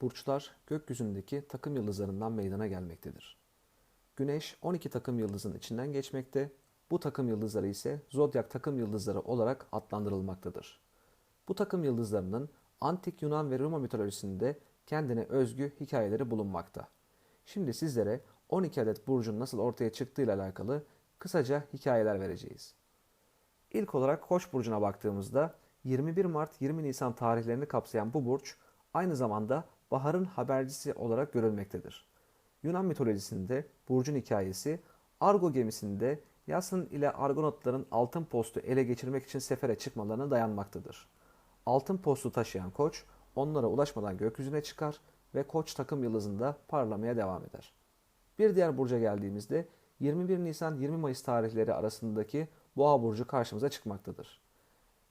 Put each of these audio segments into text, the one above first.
Burçlar gökyüzündeki takım yıldızlarından meydana gelmektedir. Güneş 12 takım yıldızın içinden geçmekte, bu takım yıldızları ise zodyak takım yıldızları olarak adlandırılmaktadır. Bu takım yıldızlarının antik Yunan ve Roma mitolojisinde kendine özgü hikayeleri bulunmakta. Şimdi sizlere 12 adet burcun nasıl ortaya çıktığıyla alakalı kısaca hikayeler vereceğiz. İlk olarak Koç burcuna baktığımızda 21 Mart 20 Nisan tarihlerini kapsayan bu burç aynı zamanda baharın habercisi olarak görülmektedir. Yunan mitolojisinde burcun hikayesi Argo gemisinde Yasin ile Argonotların altın postu ele geçirmek için sefere çıkmalarına dayanmaktadır. Altın postu taşıyan koç onlara ulaşmadan gökyüzüne çıkar ve koç takım yıldızında parlamaya devam eder. Bir diğer burca geldiğimizde 21 Nisan 20 Mayıs tarihleri arasındaki Boğa burcu karşımıza çıkmaktadır.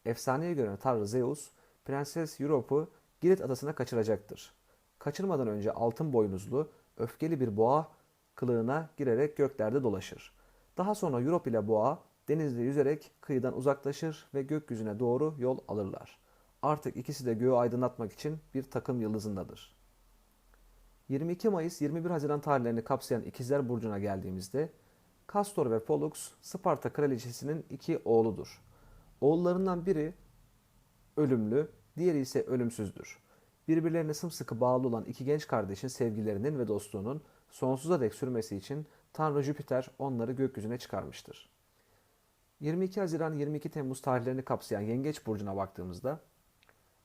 Efsaneye göre Tanrı Zeus, Prenses Europe'u Girit adasına kaçıracaktır. Kaçırmadan önce altın boynuzlu, öfkeli bir boğa kılığına girerek göklerde dolaşır. Daha sonra Europe ile boğa denizde yüzerek kıyıdan uzaklaşır ve gökyüzüne doğru yol alırlar. Artık ikisi de göğü aydınlatmak için bir takım yıldızındadır. 22 Mayıs 21 Haziran tarihlerini kapsayan İkizler Burcu'na geldiğimizde Kastor ve Pollux Sparta kraliçesinin iki oğludur. Oğullarından biri ölümlü, diğeri ise ölümsüzdür. Birbirlerine sımsıkı bağlı olan iki genç kardeşin sevgilerinin ve dostluğunun sonsuza dek sürmesi için Tanrı Jüpiter onları gökyüzüne çıkarmıştır. 22 Haziran 22 Temmuz tarihlerini kapsayan Yengeç Burcu'na baktığımızda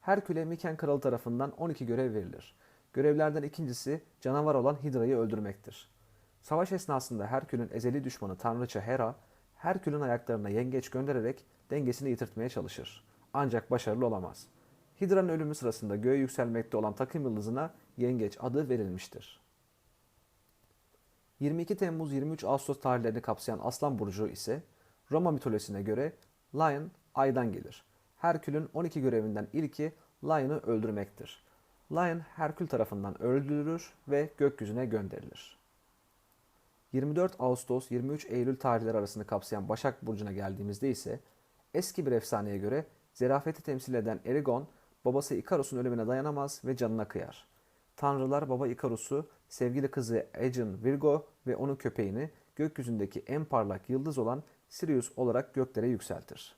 Herkül'e Miken Kralı tarafından 12 görev verilir. Görevlerden ikincisi canavar olan Hidra'yı öldürmektir. Savaş esnasında Herkül'ün ezeli düşmanı Tanrıça Hera, Herkül'ün ayaklarına yengeç göndererek dengesini yitirtmeye çalışır. Ancak başarılı olamaz. Hidra'nın ölümü sırasında göğe yükselmekte olan takım yıldızına yengeç adı verilmiştir. 22 Temmuz 23 Ağustos tarihlerini kapsayan Aslan Burcu ise Roma mitolojisine göre Lion aydan gelir. Herkül'ün 12 görevinden ilki Lion'ı öldürmektir. Lion Herkül tarafından öldürülür ve gökyüzüne gönderilir. 24 Ağustos 23 Eylül tarihleri arasını kapsayan Başak Burcu'na geldiğimizde ise eski bir efsaneye göre zerafeti temsil eden Erigon babası Ikarus'un ölümüne dayanamaz ve canına kıyar. Tanrılar baba Ikarus'u sevgili kızı Aegon Virgo ve onun köpeğini gökyüzündeki en parlak yıldız olan Sirius olarak göklere yükseltir.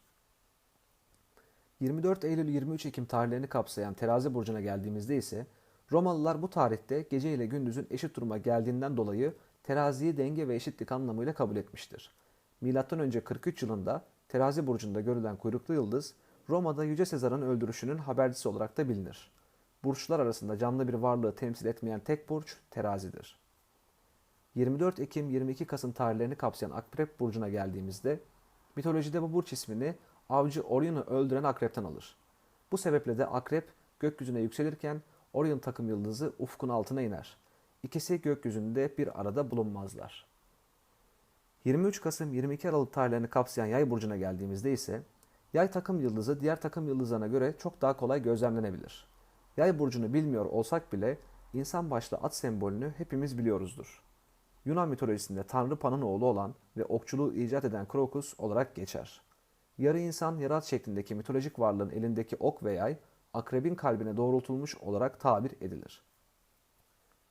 24 Eylül 23 Ekim tarihlerini kapsayan Terazi burcuna geldiğimizde ise Romalılar bu tarihte gece ile gündüzün eşit duruma geldiğinden dolayı teraziyi denge ve eşitlik anlamıyla kabul etmiştir. Önce 43 yılında Terazi burcunda görülen kuyruklu yıldız Roma'da Yüce Sezar'ın öldürüşünün habercisi olarak da bilinir. Burçlar arasında canlı bir varlığı temsil etmeyen tek burç terazidir. 24 Ekim 22 Kasım tarihlerini kapsayan Akrep burcuna geldiğimizde mitolojide bu burç ismini avcı Orion'u öldüren akrepten alır. Bu sebeple de akrep gökyüzüne yükselirken Orion takım yıldızı ufkun altına iner. İkisi gökyüzünde bir arada bulunmazlar. 23 Kasım 22 Aralık tarihlerini kapsayan Yay burcuna geldiğimizde ise Yay takım yıldızı diğer takım yıldızlarına göre çok daha kolay gözlemlenebilir. Yay burcunu bilmiyor olsak bile insan başlı at sembolünü hepimiz biliyoruzdur. Yunan mitolojisinde Tanrı Pan'ın oğlu olan ve okçuluğu icat eden Krokus olarak geçer. Yarı insan, yarı at şeklindeki mitolojik varlığın elindeki ok ve yay, akrebin kalbine doğrultulmuş olarak tabir edilir.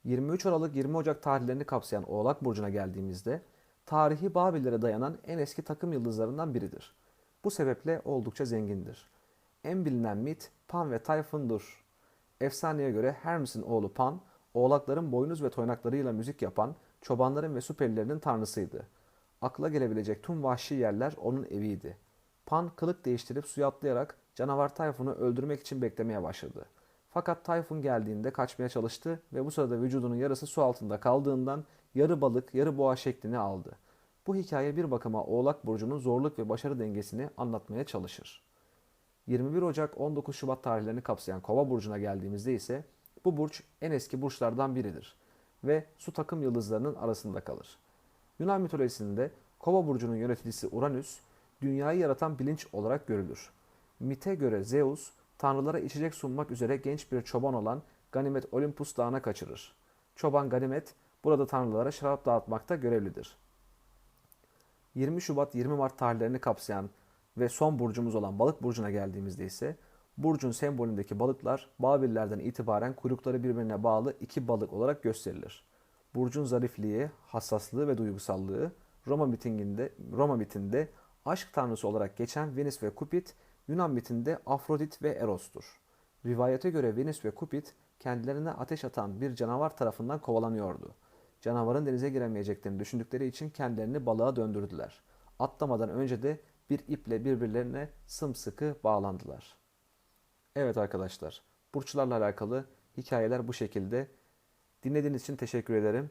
23 Aralık 20 Ocak tarihlerini kapsayan Oğlak Burcu'na geldiğimizde, tarihi Babillere dayanan en eski takım yıldızlarından biridir. Bu sebeple oldukça zengindir. En bilinen mit Pan ve Tayfun'dur. Efsaneye göre Hermes'in oğlu Pan, oğlakların boynuz ve toynaklarıyla müzik yapan, çobanların ve su perilerinin tanrısıydı. Akla gelebilecek tüm vahşi yerler onun eviydi. Pan kılık değiştirip suya atlayarak canavar Tayfun'u öldürmek için beklemeye başladı. Fakat Tayfun geldiğinde kaçmaya çalıştı ve bu sırada vücudunun yarısı su altında kaldığından yarı balık yarı boğa şeklini aldı. Bu hikaye bir bakıma Oğlak Burcu'nun zorluk ve başarı dengesini anlatmaya çalışır. 21 Ocak 19 Şubat tarihlerini kapsayan Kova Burcu'na geldiğimizde ise bu burç en eski burçlardan biridir ve su takım yıldızlarının arasında kalır. Yunan mitolojisinde Kova Burcu'nun yöneticisi Uranüs, dünyayı yaratan bilinç olarak görülür. Mite göre Zeus, tanrılara içecek sunmak üzere genç bir çoban olan Ganimet Olympus dağına kaçırır. Çoban Ganimet burada tanrılara şarap dağıtmakta görevlidir. 20 Şubat 20 Mart tarihlerini kapsayan ve son burcumuz olan Balık burcuna geldiğimizde ise Burcun sembolündeki balıklar Babillerden itibaren kuyrukları birbirine bağlı iki balık olarak gösterilir. Burcun zarifliği, hassaslığı ve duygusallığı Roma mitinde, Roma mitinde aşk tanrısı olarak geçen Venüs ve Cupid, Yunan mitinde Afrodit ve Eros'tur. Rivayete göre Venüs ve Cupid kendilerine ateş atan bir canavar tarafından kovalanıyordu. Canavarın denize giremeyeceklerini düşündükleri için kendilerini balığa döndürdüler. Atlamadan önce de bir iple birbirlerine sımsıkı bağlandılar. Evet arkadaşlar, burçlarla alakalı hikayeler bu şekilde. Dinlediğiniz için teşekkür ederim.